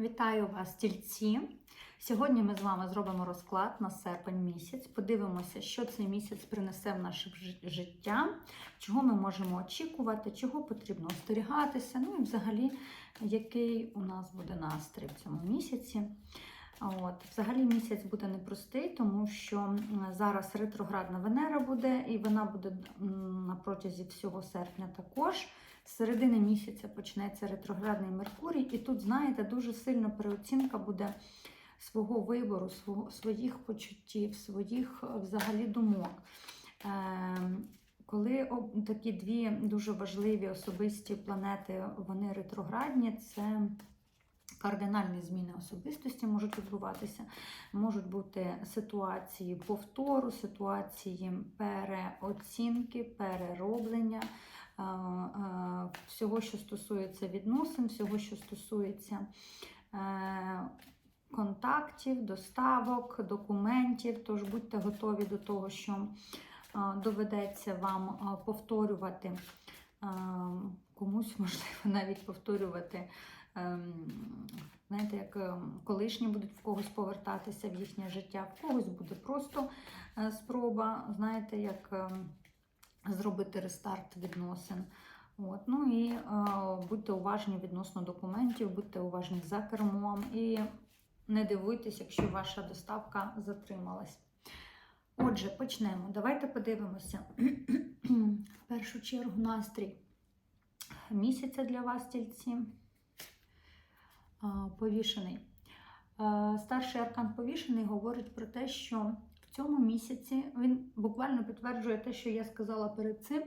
Вітаю вас, тільці! Сьогодні ми з вами зробимо розклад на серпень місяць. Подивимося, що цей місяць принесе в наше життя, чого ми можемо очікувати, чого потрібно остерігатися. Ну і взагалі, який у нас буде настрій в цьому місяці. От, взагалі місяць буде непростий, тому що зараз ретроградна Венера буде, і вона буде на протязі всього серпня також. З середини місяця почнеться ретроградний Меркурій, і тут, знаєте, дуже сильна переоцінка буде свого вибору, свого, своїх почуттів, своїх е, взагалі думок. Ем, Коли такі дві дуже важливі особисті планети, вони ретроградні, це кардинальні зміни особистості можуть відбуватися. Можуть бути ситуації повтору, ситуації переоцінки, перероблення всього, що стосується відносин, всього, що стосується е, контактів, доставок, документів. Тож будьте готові до того, що доведеться вам повторювати комусь, можливо, навіть повторювати. ем, Знаєте, як ем, колишні будуть в когось повертатися в їхнє життя, в когось буде просто е, спроба, знаєте, як ем, зробити рестарт відносин. От. Ну і е, будьте уважні відносно документів, будьте уважні за кермом і не дивуйтесь, якщо ваша доставка затрималась. Отже, почнемо. Давайте подивимося в першу чергу настрій місяця для вас, тільці. Повішений. Е, Старший аркан повішений говорить про те, що в цьому місяці він буквально підтверджує те, що я сказала перед цим,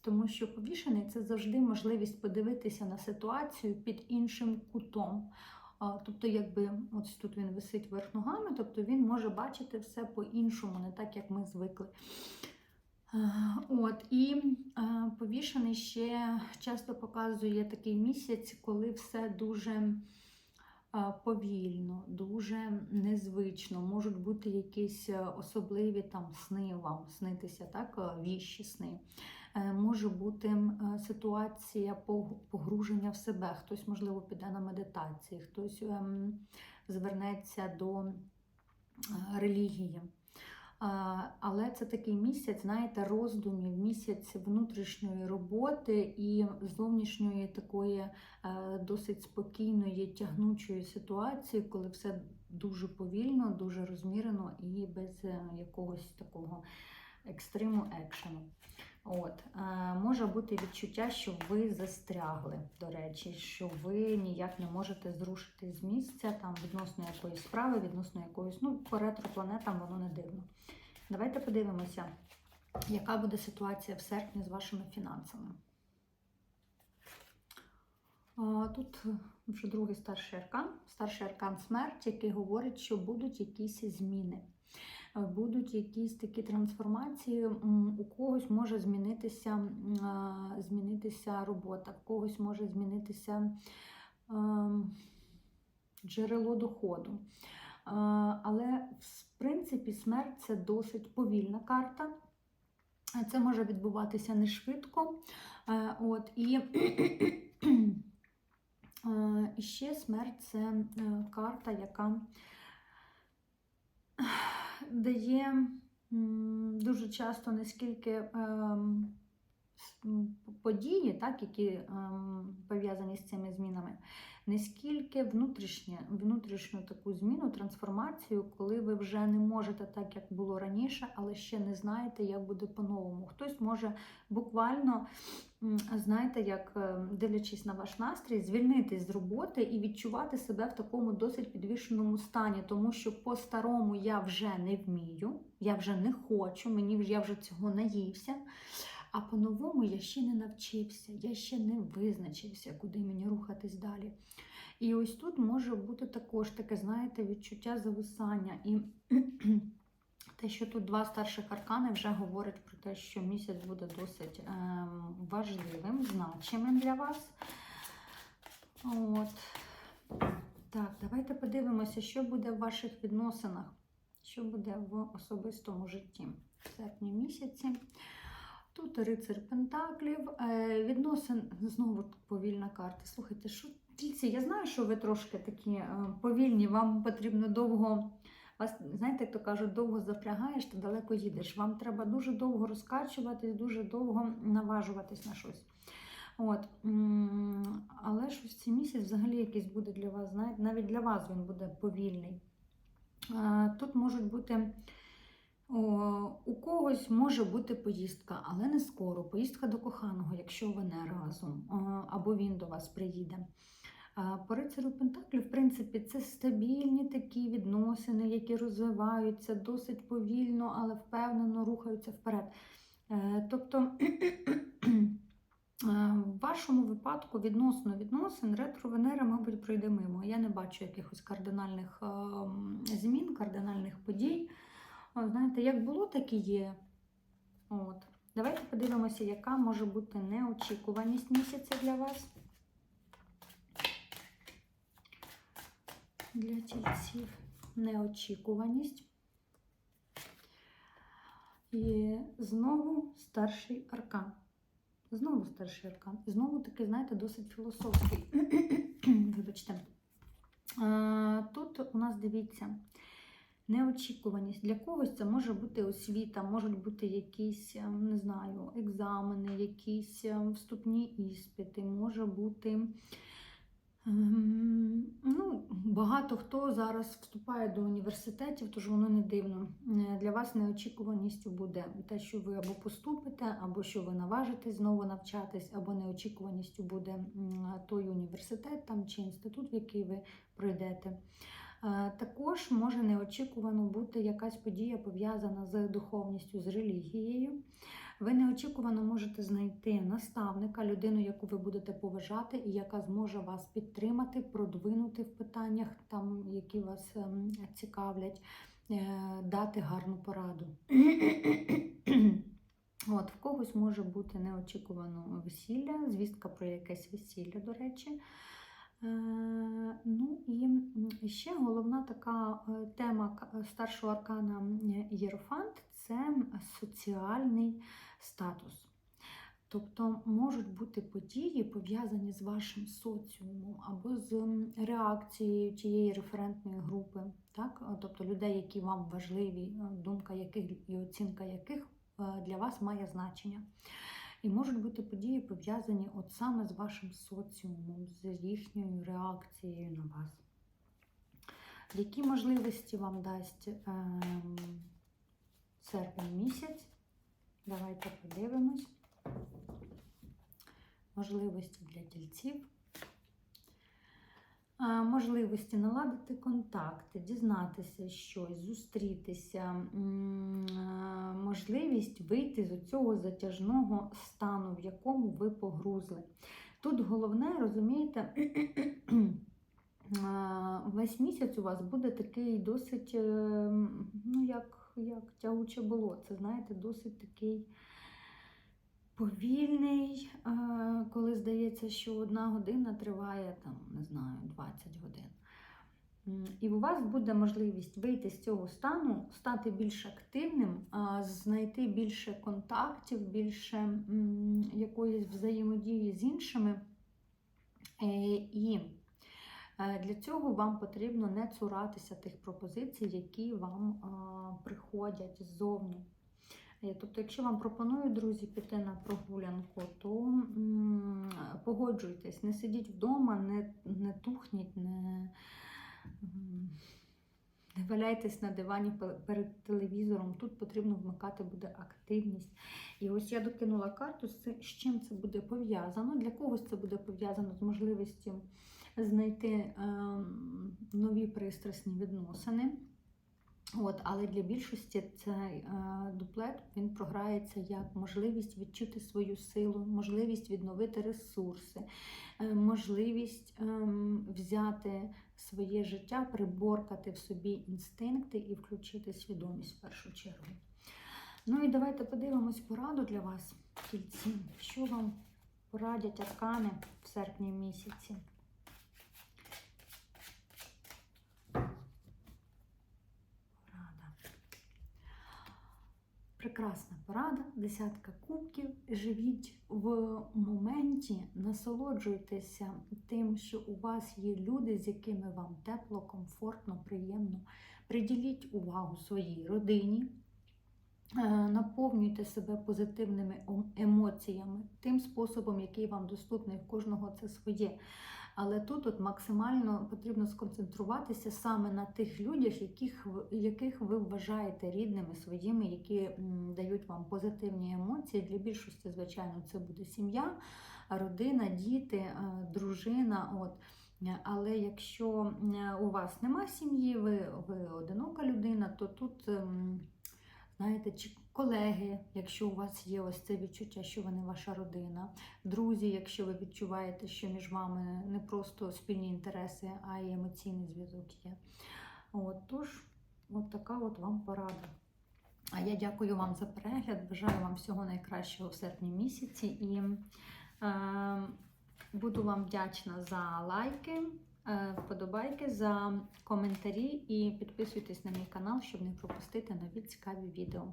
тому що повішений це завжди можливість подивитися на ситуацію під іншим кутом. Тобто, якби ось тут він висить вверх ногами, тобто він може бачити все по-іншому, не так, як ми звикли. От, і повішений ще часто показує такий місяць, коли все дуже повільно, дуже незвично. Можуть бути якісь е, особливі там сни вам снитися, так, е, віщі сни. Е, Може бути ситуація пог- погруження в себе. Хтось, можливо, піде на медитації, хтось ем, звернеться до релігії. Але це такий місяць, знаєте, роздумів, місяць внутрішньої роботи і зовнішньої такої е, досить спокійної, тягнучої ситуації, коли все дуже повільно, дуже розмірено і без е, якогось такого екстриму екшену. От, е, може бути відчуття, що ви застрягли, до речі, що ви ніяк не можете зрушити з місця там відносно якоїсь справи, відносно якоїсь, ну, по ретропланетам воно не дивно. Давайте подивимося, яка буде ситуація в серпні з вашими фінансами. А, Тут вже другий старший аркан, старший аркан смерть, який говорить, що будуть якісь зміни. Е, Будуть якісь такі трансформації, у когось може змінитися, змінитися робота, в когось може змінитися ем, джерело доходу. Е, Але в принципі смерть це досить повільна карта. Е, Це може відбуватися не швидко. От, і, ще смерть це карта, яка дає дуже часто не скільки ем, події, так, які ем, пов'язані з цими змінами, не скільки внутрішнє, внутрішню таку зміну, трансформацію, коли ви вже не можете так, як було раніше, але ще не знаєте, як буде по-новому. Хтось може буквально, знаєте, як е, дивлячись на ваш настрій, звільнитись з роботи і відчувати себе в такому досить підвішеному стані, тому що по-старому я вже не вмію, я вже не хочу, мені я вже цього наївся. А по-новому я ще не навчився, я ще не визначився, куди мені рухатись далі. І ось тут може бути також таке, знаєте, відчуття зависання. І те, що тут два старших аркани вже говорять про те, що місяць буде досить ем, важливим, значимим для вас. От. Так, давайте подивимося, що буде в ваших відносинах, що буде в особистому житті в серпні місяці. Тут рицар Пентаклів, е, відносин, знову повільна карта. Слухайте, що Тільці, я знаю, що ви трошки такі е, повільні, вам потрібно довго. Вас, знаєте, як то кажуть, довго запрягаєш, то далеко їдеш. Вам треба дуже довго розкачуватись, дуже довго наважуватись на щось. От. Але ж ось цей місяць взагалі якийсь буде для вас, знаєте, навіть для вас він буде повільний. Е, Тут можуть бути. У когось може бути поїздка, але не скоро. Поїздка до коханого, якщо ви не разом, або він до вас приїде. По рицарю Пентаклів, в принципі, це стабільні такі відносини, які розвиваються досить повільно, але впевнено рухаються вперед. Е, Тобто, е, в вашому випадку відносно відносин ретро-Венера, мабуть, пройде мимо. Я не бачу якихось кардинальних ем, змін, кардинальних подій. О, Знаєте, як було, так і є. От. Давайте подивимося, яка може бути неочікуваність місяця для вас. Для тільців. Неочікуваність. І знову старший аркан. Знову старший аркан. І знову таки, знаєте, досить філософський. Вибачте. Тут у нас дивіться. Неочікуваність. Для когось це може бути освіта, можуть бути якісь, е, не знаю, екзамени, якісь е, вступні іспити, може бути. ем, Ну, багато хто зараз вступає до університетів, тож воно не дивно. Е, Для вас неочікуваністю буде те, що ви або поступите, або що ви наважитесь знову навчатись, або неочікуваністю буде той університет там, чи інститут, в який ви пройдете. Е, Також може неочікувано бути якась подія пов'язана з духовністю, з релігією. Ви неочікувано можете знайти наставника, людину, яку ви будете поважати, і яка зможе вас підтримати, продвинути в питаннях, там, які вас ем, цікавлять, е, дати гарну пораду. От, в когось може бути неочікувано весілля, звістка про якесь весілля, до речі. Е, Ну і ще головна така е, тема старшого аркана е, Єрофант це соціальний статус. Тобто можуть бути події, пов'язані з вашим соціумом або з реакцією тієї референтної групи, так? Е, тобто людей, які вам важливі, е, думка яких і оцінка яких е, для вас має значення. І можуть бути події пов'язані от саме з вашим соціумом, з їхньою реакцією на вас. Які можливості вам дасть ем, серпень місяць? Давайте подивимось. Можливості для тільців. А, Можливості наладити контакти, дізнатися щось, зустрітися, можливість вийти з цього затяжного стану, в якому ви погрузли. Тут головне, розумієте, весь місяць у вас буде такий досить, е, ну, як, як тягуче було. Це, знаєте, досить такий повільний, е, коли здається, що одна година триває там, не знаю, 20 годин. І у вас буде можливість вийти з цього стану, стати більш активним, знайти більше контактів, більше якоїсь взаємодії з іншими. Е, І е, для цього вам потрібно не цуратися тих пропозицій, які вам приходять ззовні. Е, Тобто, якщо вам пропонують друзі піти на прогулянку, то погоджуйтесь, не сидіть вдома, не, не тухніть, не, не валяйтесь на дивані перед телевізором. Тут потрібно вмикати буде активність. І ось я докинула карту, з чим це буде пов'язано. Для когось це буде пов'язано з можливістю знайти ем, нові пристрасні відносини. От, але для більшості цей е, дуплет він програється як можливість відчути свою силу, можливість відновити ресурси, е, можливість ем, взяти своє життя, приборкати в собі інстинкти і включити свідомість в першу чергу. Ну і давайте подивимось пораду для вас, тільці, що вам порадять аркани в серпні місяці. Порада. Прекрасна порада, десятка кубків. Живіть в моменті, насолоджуйтеся тим, що у вас є люди, з якими вам тепло, комфортно, приємно. Приділіть увагу своїй родині. Е, Наповнюйте себе позитивними ем- емоціями, тим способом, який вам доступний, в кожного це своє. Але тут от максимально потрібно сконцентруватися саме на тих людях, яких, яких ви вважаєте рідними своїми, які дають вам позитивні емоції. Для більшості, звичайно, це буде сім'я, родина, діти, е, дружина. От. Але якщо е, у вас нема сім'ї, ви, ви одинока людина, то тут. ем, Знаєте, колеги, якщо у вас є ось це відчуття, що вони ваша родина, друзі, якщо ви відчуваєте, що між вами не просто спільні інтереси, а й емоційний зв'язок є. От, тож, от така от вам порада. А я дякую вам за перегляд, бажаю вам всього найкращого в серпні місяці і е, буду вам вдячна за лайки, е, вподобайки, за коментарі і підписуйтесь на мій канал, щоб не пропустити нові цікаві відео.